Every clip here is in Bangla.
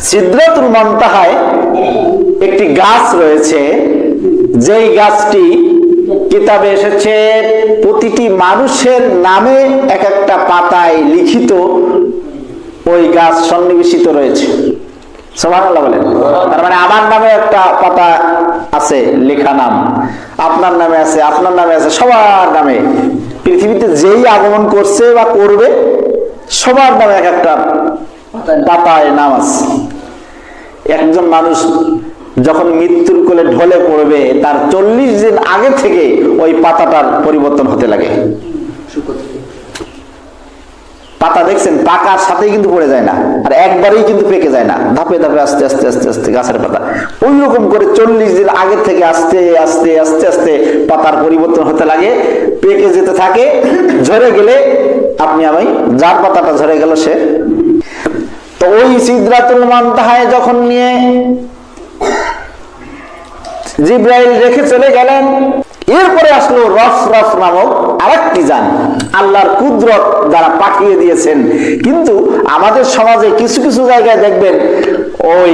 সিদ্ধাতুল মন্তাহায় একটি গাছ রয়েছে। যেই গাছটি কিতাবে এসেছে, প্রতিটি মানুষের নামে এক একটা পাতায় লিখিত ওই গাছ সন্নিবেশিত রয়েছে। বলেন। তার মানে আমার নামে একটা পাতা আছে, লেখা নাম। আপনার নামে আছে, আপনার নামে আছে, সবার নামে। পৃথিবীতে যেই আগমন করছে বা করবে, সবার নামে এক একটা পাতায় নাম আছে। একজন মানুষ যখন মৃত্যুর কোলে ঢলে পড়বে, তার চল্লিশ দিন আগে থেকে ওই পাতাটার পরিবর্তন হতে লাগে। পাতা দেখছেন পাকার সাথেই কিন্তু পড়ে যায় না, আর একবারেই কিন্তু পেকে যায় না, ধাপে ধাপে আস্তে আস্তে আস্তে আস্তে গাছের পাতা। ওই রকম করে চল্লিশ দিন আগে থেকে আস্তে আস্তে আস্তে আস্তে পাতার পরিবর্তন হতে লাগে, পেকে যেতে থাকে, ঝরে গেলে আপনি আমি যার পাতাটা ঝরে গেল সে তো ওই সিদ্ধাতুল মান্তাহায় যখন নিয়ে জিব্রাইল রেখে চলে গেলেন, এরপরে আসলো রফ রফ নামক আরেকটি যান আল্লাহর কুদরত দ্বারা পাঠিয়ে দিয়েছেন। কিন্তু আমাদের সমাজে কিছু কিছু জায়গায় দেখবেন, ওই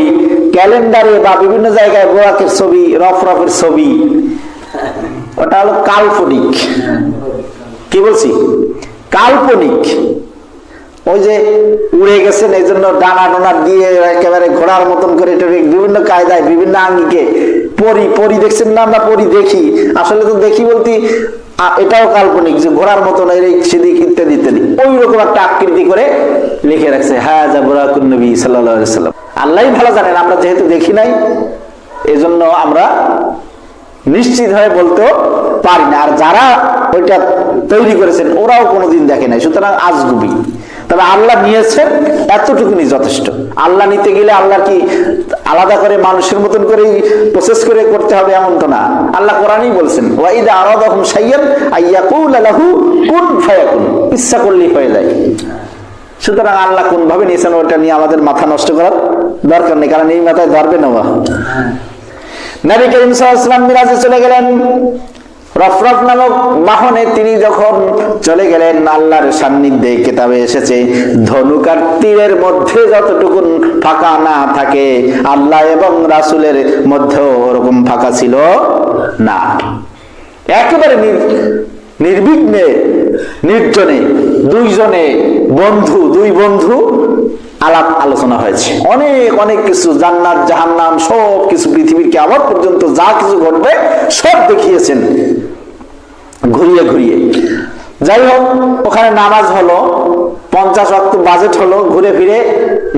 ক্যালেন্ডারে বা বিভিন্ন জায়গায় বোরাকের ছবি, রফ রফের ছবি, ওটা হলো কাল্পনিক। কি বলছি? কাল্পনিক। ওই যে উড়ে গেছেন, এই জন্য ডানা ডোনা দিয়ে একেবারে ঘোড়ার মতন করে বিভিন্ন কায়দায়, বিভিন্ন আঙ্গিকে। পরি পরি দেখছেন না আমরা পরি দেখি? আসলে তো দেখি বলতে এটাও কাল্পনিক যে ঘোড়ার মতন সেদিক ইত্যাদি ইত্যাদি। ওই রকম একটা আকৃতি করে লিখে রাখছে হ্যাঁ জাবরাকুন নবী সাল্লাম আল্লাহ ভালো জানেন, আমরা যেহেতু দেখি নাই, এজন্য আমরা নিশ্চিত হয়ে বলতেও পারি না। আর যারা ওইটা তৈরি করেছেন, ওরাও কোনোদিন দেখে নাই, সুতরাং আজগুবি। তবে আল্লাহ নিয়েছেন এতটুকুনি যথেষ্ট। আল্লাহ নিতে গেলে আল্লাহ কি আলাদা করে মানুষের মতন করেই প্রসেস করে করতে হবে এমন তো না। আল্লাহ কোরআনই বলছেন ওয়াইদা আরাদাহুম শাইয়ান আইয়াকুল লাহু কুন ফায়াকুন। ইচ্ছা করলেই হয়ে যায়। সুতরাং আল্লাহ কোন ভাবে নিয়েছেন ওটা নিয়ে আমাদের মাথা নষ্ট করার দরকার নেই কারণ এই মাথায় ধরবে না ওয়া। নবী করিম সাল্লাল্লাহু মিরাজে চলে গেলেন। রফরফ নামক বাহনে তিনি যখন চলে গেলেন, আল্লাহর সান্নিধ্যে কেতাবে এসেছে, ধনুকার তীরের মধ্যে যতটুকুন ফাঁকা না থাকে, আল্লাহ এবং রাসূলের মধ্যেও ওরকম ফাঁকা ছিল না। একেবারে নির- নির্বিঘ্নে, নির্জনে দুইজনে বন্ধু, দুই বন্ধু আলাপ আলোচনা হয়েছে। অনেক অনেক কিছু জান্নাত, জাহান্নাম সব কিছু পৃথিবীর কেমন পর্যন্ত যা কিছু ঘটবে সব দেখিয়েছেন। ঘুরিয়ে। যাই হোক ওখানে নামাজ হলো, পঞ্চাশ অক্ট বাজেট হলো, ঘুরে ফিরে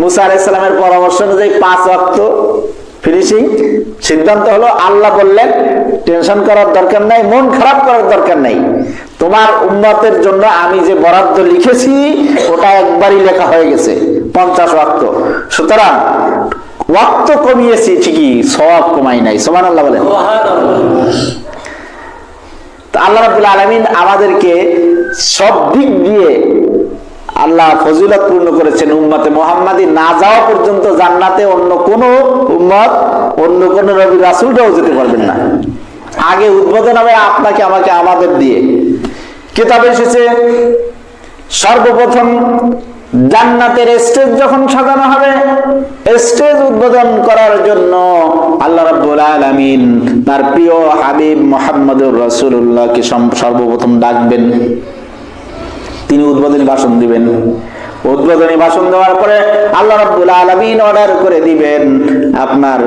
মুসা আলাইসালামের পরামর্শ অনুযায়ী পাঁচ অক্ট ফিনিশিং সিদ্ধান্ত হলো, আল্লাহ বললেন, টেনশন করার দরকার নাই, মন খারাপ করার দরকার নাই। তোমার উন্নতের জন্য আমি যে বরাদ্দ লিখেছি, ওটা একবারই লেখা হয়ে গেছে, পঞ্চাশ ওয়াক্ত। সুতরাং, ওয়াক্ত কমিয়েছি ঠিকই সব কমাই নাই। সমান আল্লাহ বলেন তো আল্লাহ রাবুল আলমিন আমাদেরকে সব দিক দিয়ে আল্লাহ ফজিলত পূর্ণ করেছেন উম্মতে মোহাম্মদী। না যাওয়া পর্যন্ত জান্নাতে অন্য কোন উম্মত, অন্য কোন রবি রাসুলটাও যেতে পারবেন না। আগে উদ্বোধন হবে আপনাকে, আমাকে আমাদের দিয়ে। কিতাবে এসেছে, সর্বপ্রথম জান্নাতের স্টেজ যখন সাজানো হবে স্টেজ উদ্বোধন করার জন্য আল্লাহ রাব্বুল আলামিন তার প্রিয় হাবিব মোহাম্মদুর রাসূলুল্লাহকে সর্বপ্রথম ডাকবেন। তিনি উদ্বোধনী ভাষণ দিবেন। উদ্বোধনী ভাষণ দেওয়ার পরে আল্লাহ রাব্বুল আলামিন অর্ডার করে দিবেন, আপনার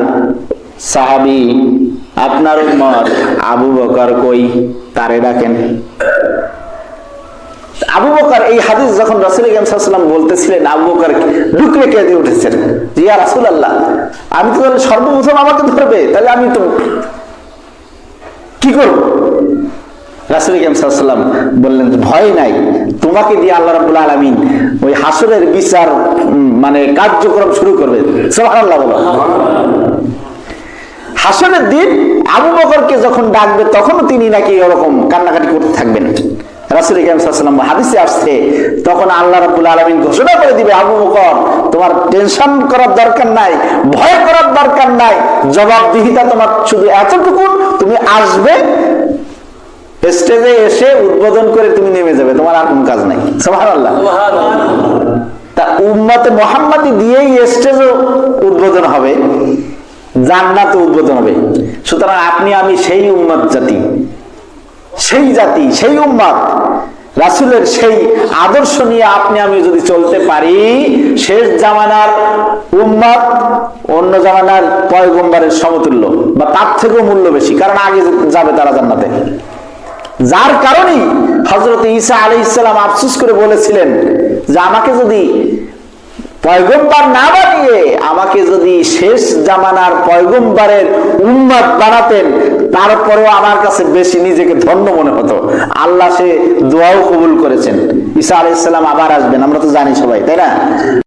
সাহাবী, আপনার উম্মত আবু বকর কই? তারে ডাকেন। আবু বকর এই হাদিস যখন রাসূল সাল্লাম বলতেছিলেন, আবু বকর ডুকরে কেঁদে উঠেছেন? যে, ইয়া রাসূলুল্লাহ, আমি তো তাহলে সর্বপ্রথম আমাকে ধরবে, তাহলে আমি তো কি করব? রাসূল সাল্লাম বললেন, ভয় নাই, তোমাকে দিয়ে আল্লাহ রাব্বুল আলামিন ওই বিচার মানে কার্যক্রম শুরু করবে। হাসনের দিন আবু বকরকে যখন ডাকবে, তখনও তিনি নাকি ওরকম কান্নাকাটি করতে থাকবেন। স্টেজে উদ্বোধন করে তুমি নেমে যাবে, তোমার আর কোন কাজ নাই। তা উম্মতে মোহাম্মদী দিয়েই স্টেজও উদ্বোধন হবে, জান্নাত উদ্বোধন হবে। সুতরাং আপনি, আমি সেই উম্মত জাতি। সেই জাতি, সেই উম্মত রাসুলের সেই আদর্শ নিয়ে আপনি, আমি যদি চলতে পারি, শেষ জামানার উম্মাদ অন্য জামানার পয়গম্বরের সমতুল্য বা তার থেকেও মূল্য বেশি, কারণ আগে যাবে তারা জান্নাতে। যার কারণেই হজরত ঈসা আলি ইসলাম আফসুস করে বলেছিলেন যে আমাকে যদি পয়গম্বর না বানিয়ে আমাকে যদি শেষ জামানার পয়গম্বারের উন্মাদ বানাতেন, তারপরেও আমার কাছে বেশি নিজেকে ধন্য মনে হতো। আল্লাহ সে দোয়াও কবুল করেছেন। ঈসা আলাইসাল্লাম আবার আসবেন, আমরা তো জানি সবাই, তাই না?